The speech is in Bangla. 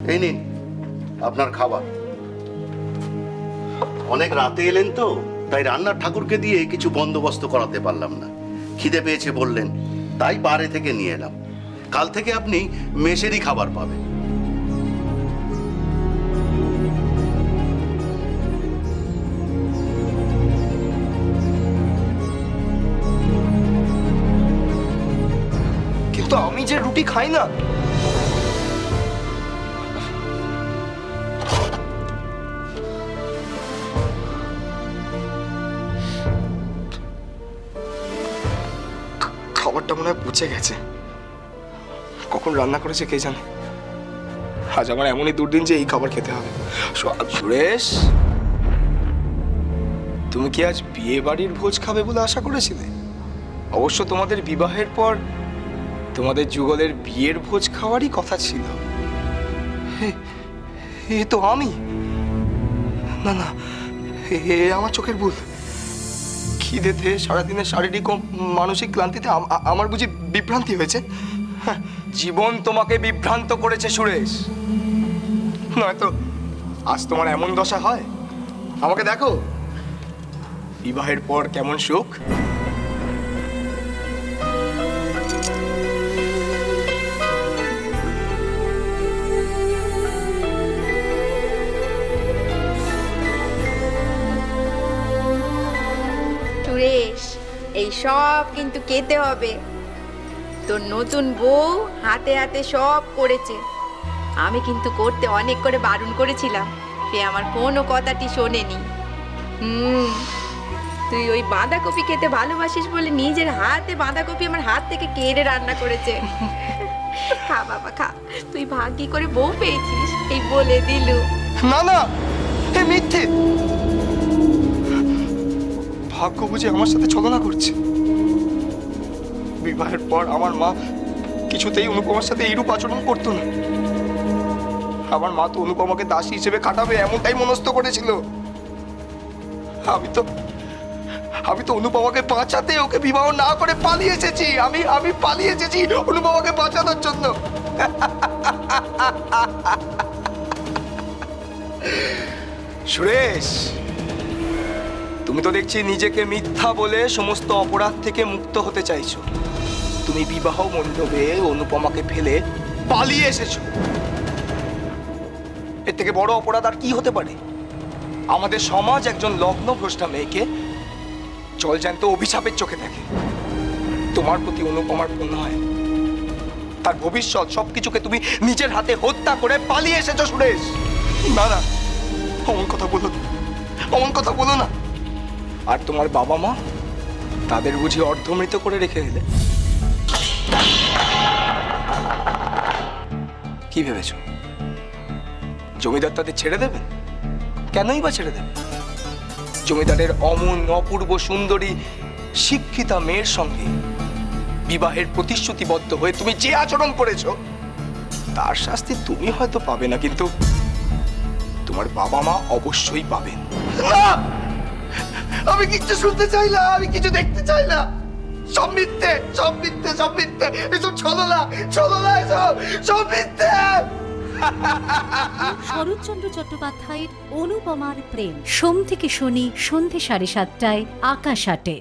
এই নিন, আপনার খাবার। অনেক রাতে এলেন তো, তাই রান্নার ঠাকুরকে দিয়ে কিছু বন্দোবস্ত করাতে পারলাম না। খিদে পেয়েছে বললেন, তাই বারে থেকে নিয়ে এলাম। কাল থেকে আপনি মেশেরই খাবার পাবেন। কিন্তু আমি যে রুটি খাই না খাবারটা মনে হয় পচে গেছে। কখন রান্না করেছে কে জানে? আজ আমার এমনই দুর্দিন যে এই খাবার খেতে হবে। সুরেশ। তুমি কি আজ বিয়ে বাড়ির ভোজ খাবে বলে আশা করেছিলে? অবশ্য তোমাদের বিবাহের পর তোমাদের যুগলের বিয়ের ভোজ খাওয়ারই কথা ছিল। এ- তো আমি। না না এ আমার চোখের ভুল। খিদেতে সারাদিনের শারীরিক ও মানসিক ক্লান্তিতে আমার বুঝি বিভ্রান্তি হয়েছে? হ্যাঁ, জীবন তোমাকে বিভ্রান্ত করেছে সুরেশ। নয়তো আজ তোমার এমন দশা হয়? আমাকে দেখো। বিবাহের পর কেমন সুখ? এই সব কিন্তু খেতে হবে। তোর নতুন বউ হাতে হাতে সব করেছে। আমি কিন্তু করতে অনেক করে বারণ করেছিলাম। সে আমার কোনো কথাটি শোনেনি। হুম, তুই ওই বাঁধাকপি খেতে ভালোবাসিস বলে নিজের হাতে বাঁধাকপি আমার হাত থেকে কেড়ে রান্না করেছে। খা বাবা, খা। তুই ভাগ্যি করে বউ পেয়েছিস, এই বলে দিলু। না না মিথ্যে। ভাগ্য বুঝে আমার সাথে ছলনা করছে। বিবাহের পর আমার মা কিছুতেই অনুপমার সাথে এইরূপ আচরণ করতো না। আমার মা তো অনুপমাকে দাসী হিসেবে কাটাবে এমনটাই মনস্থ করেছিল। আমি তো আমি তো অনুপমাকে বাঁচাতে ওকে বিবাহ না করে পালিয়ে এসেছি। আমি আমি পালিয়ে এসেছি অনুপমাকে বাঁচানোর জন্য। সুরেশ! তুমি তো দেখছি নিজেকে মিথ্যা বলে সমস্ত অপরাধ থেকে মুক্ত হতে চাইছো। তুমি বিবাহ মণ্ডপে অনুপমাকে ফেলে পালিয়ে এসেছ। এর থেকে বড় অপরাধ আর কি হতে পারে? আমাদের সমাজ একজন লগ্ন ভ্রষ্টা মেয়েকে জলজ্যান্ত অভিশাপের চোখে দেখে। তোমার প্রতি অনুপমার পূর্ণ হয়। তার ভবিষ্যৎ সবকিছুকে তুমি নিজের হাতে হত্যা করে পালিয়ে এসেছ, সুরেশ। না না, অমন কথা বলো অমন কথা বলো না। আর তোমার বাবা মা তাদের বুঝি অর্ধমৃত করে রেখে দিলে? কি ভেবেছ? জমিদার তাদের ছেড়ে দেবে? কেনই বা ছেড়ে দেবে? জমিদারের অমন, অপূর্ব, সুন্দরী, শিক্ষিতা মেয়ের সঙ্গে বিবাহের প্রতিশ্রুতিবদ্ধ হয়ে তুমি যে আচরণ করেছ, তার শাস্তি তুমি হয়তো পাবে না, কিন্তু তোমার বাবা মা অবশ্যই পাবেন। আমি কিচ্ছু শুনতে চাই না, আমি কিছু দেখতে চাই না। সব মিথ্যে সব মিথ্যে সব মিথ্যে। এসব ছলো না না এসব, সব মিথ্যে। শরৎচন্দ্র চট্টোপাধ্যায়ের অনুপমার প্রেম। সোম থেকে শনি সন্ধে সাড়ে সাতটায়, আকাশ আটে।